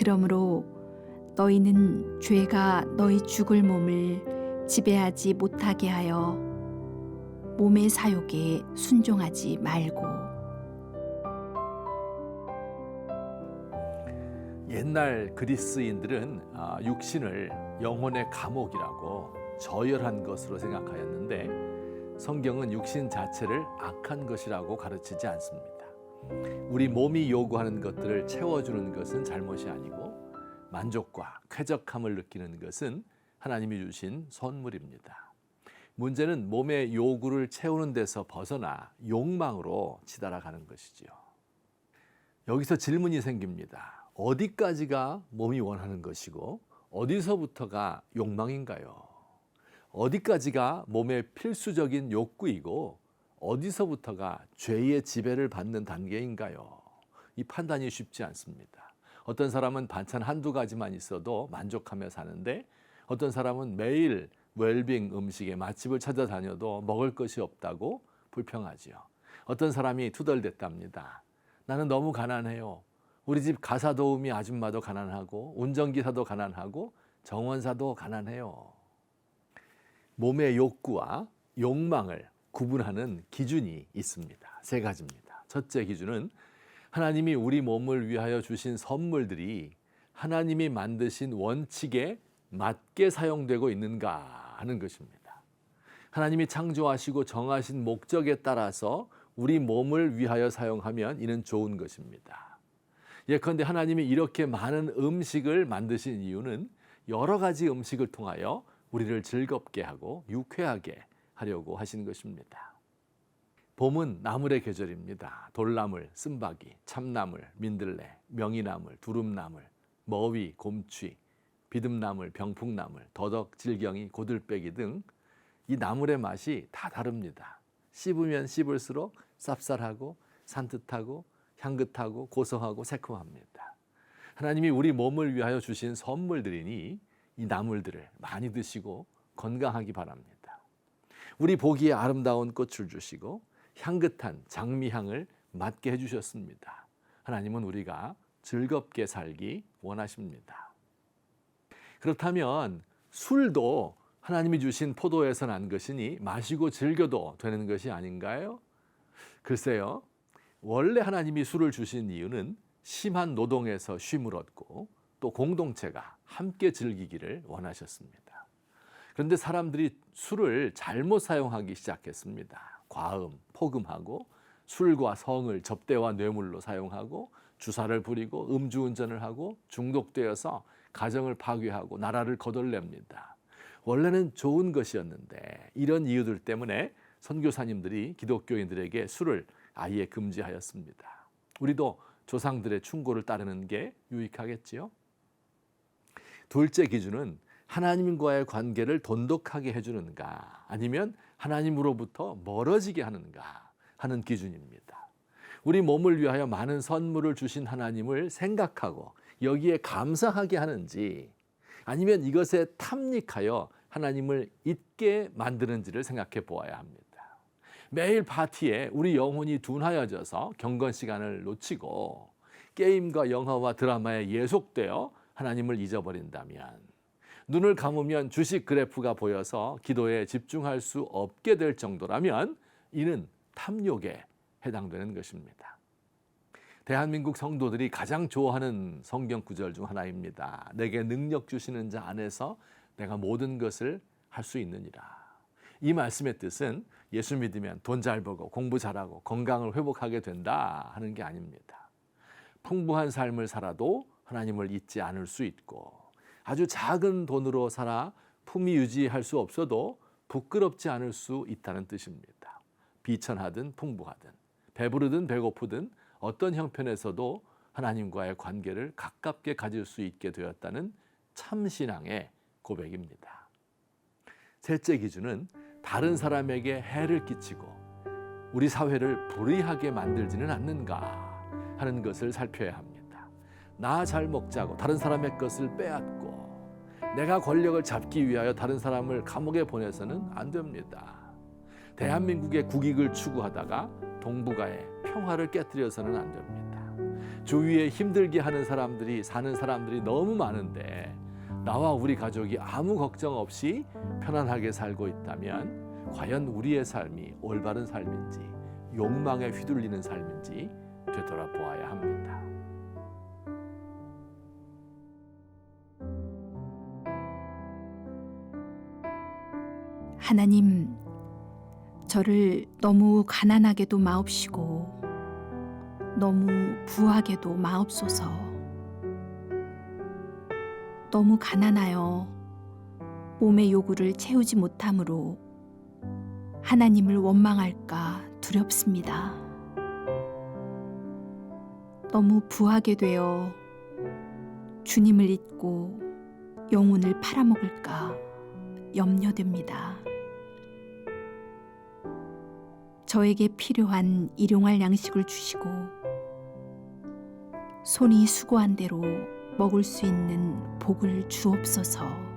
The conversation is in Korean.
그러므로 너희는 죄가 너희 죽을 몸을 지배하지 못하게 하여 몸의 사욕에 순종하지 말고 옛날 그리스인들은 아, 육신을 영혼의 감옥이라고 저열한 것으로 생각하였는데 성경은 육신 자체를 악한 것이라고 가르치지 않습니다. 우리 몸이 요구하는 것들을 채워주는 것은 잘못이 아니고 만족과 쾌적함을 느끼는 것은 하나님이 주신 선물입니다. 문제는 몸의 요구를 채우는 데서 벗어나 욕망으로 치달아가는 것이지요. 여기서 질문이 생깁니다. 어디까지가 몸이 원하는 것이고 어디서부터가 욕망인가요? 어디까지가 몸의 필수적인 욕구이고 어디서부터가 죄의 지배를 받는 단계인가요? 이 판단이 쉽지 않습니다. 어떤 사람은 반찬 한두 가지만 있어도 만족하며 사는데 어떤 사람은 매일 웰빙 음식의 맛집을 찾아다녀도 먹을 것이 없다고 불평하지요. 어떤 사람이 투덜댔답니다. 나는 너무 가난해요. 우리 집 가사 도우미 아줌마도 가난하고 운전기사도 가난하고 정원사도 가난해요. 몸의 욕구와 욕망을 구분하는 기준이 있습니다. 세 가지입니다. 첫째 기준은 하나님이 우리 몸을 위하여 주신 선물들이 하나님이 만드신 원칙에 맞게 사용되고 있는가 하는 것입니다. 하나님이 창조하시고 정하신 목적에 따라서 우리 몸을 위하여 사용하면 이는 좋은 것입니다. 예컨대 하나님이 이렇게 많은 음식을 만드신 이유는 여러 가지 음식을 통하여 우리를 즐겁게 하고 유쾌하게 하려고 하신 것입니다. 봄은 나물의 계절입니다. 돌나물, 쓴바귀, 참나물, 민들레, 명이나물, 두릅나물, 머위, 곰취, 비듬나물, 병풍나물, 더덕, 질경이, 고들빼기 등 이 나물의 맛이 다 다릅니다. 씹으면 씹을수록 쌉쌀하고 산뜻하고 향긋하고 고소하고 새콤합니다. 하나님이 우리 몸을 위하여 주신 선물들이니 이 나물들을 많이 드시고 건강하기 바랍니다. 우리 보기에 아름다운 꽃을 주시고 향긋한 장미향을 맡게 해주셨습니다. 하나님은 우리가 즐겁게 살기 원하십니다. 그렇다면 술도 하나님이 주신 포도에서 난 것이니 마시고 즐겨도 되는 것이 아닌가요? 글쎄요. 원래 하나님이 술을 주신 이유는 심한 노동에서 쉼을 얻고 또 공동체가 함께 즐기기를 원하셨습니다. 그런데 사람들이 술을 잘못 사용하기 시작했습니다. 과음, 폭음하고 술과 성을 접대와 뇌물로 사용하고 주사를 부리고 음주운전을 하고 중독되어서 가정을 파괴하고 나라를 거덜냅니다. 원래는 좋은 것이었는데 이런 이유들 때문에 선교사님들이 기독교인들에게 술을 아예 금지하였습니다. 우리도 조상들의 충고를 따르는 게 유익하겠지요. 둘째 기준은 하나님과의 관계를 돈독하게 해주는가 아니면 하나님으로부터 멀어지게 하는가 하는 기준입니다. 우리 몸을 위하여 많은 선물을 주신 하나님을 생각하고 여기에 감사하게 하는지 아니면 이것에 탐닉하여 하나님을 잊게 만드는지를 생각해 보아야 합니다. 매일 파티에 우리 영혼이 둔하여져서 경건 시간을 놓치고 게임과 영화와 드라마에 예속되어 하나님을 잊어버린다면 눈을 감으면 주식 그래프가 보여서 기도에 집중할 수 없게 될 정도라면 이는 탐욕에 해당되는 것입니다. 대한민국 성도들이 가장 좋아하는 성경 구절 중 하나입니다. 내게 능력 주시는 자 안에서 내가 모든 것을 할 수 있느니라. 이 말씀의 뜻은 예수 믿으면 돈 잘 벌고 공부 잘하고 건강을 회복하게 된다 하는 게 아닙니다. 풍부한 삶을 살아도 하나님을 잊지 않을 수 있고 아주 작은 돈으로 살아 품위 유지할 수 없어도 부끄럽지 않을 수 있다는 뜻입니다. 비천하든 풍부하든 배부르든 배고프든 어떤 형편에서도 하나님과의 관계를 가깝게 가질 수 있게 되었다는 참신앙의 고백입니다. 셋째 기준은 다른 사람에게 해를 끼치고 우리 사회를 불의하게 만들지는 않는가 하는 것을 살펴야 합니다. 나 잘 먹자고 다른 사람의 것을 빼앗고 내가 권력을 잡기 위하여 다른 사람을 감옥에 보내서는 안 됩니다. 대한민국의 국익을 추구하다가 동북아의 평화를 깨뜨려서는 안 됩니다. 주위에 힘들게 하는 사람들이 사는 사람들이 너무 많은데 나와 우리 가족이 아무 걱정 없이 편안하게 살고 있다면 과연 우리의 삶이 올바른 삶인지 욕망에 휘둘리는 삶인지 되돌아보아야 합니다. 하나님, 저를 너무 가난하게도 마옵시고, 너무 부하게도 마옵소서. 너무 가난하여 몸의 요구를 채우지 못함으로 하나님을 원망할까 두렵습니다. 너무 부하게 되어 주님을 잊고 영혼을 팔아먹을까 염려됩니다. 저에게 필요한 일용할 양식을 주시고 손이 수고한 대로 먹을 수 있는 복을 주옵소서.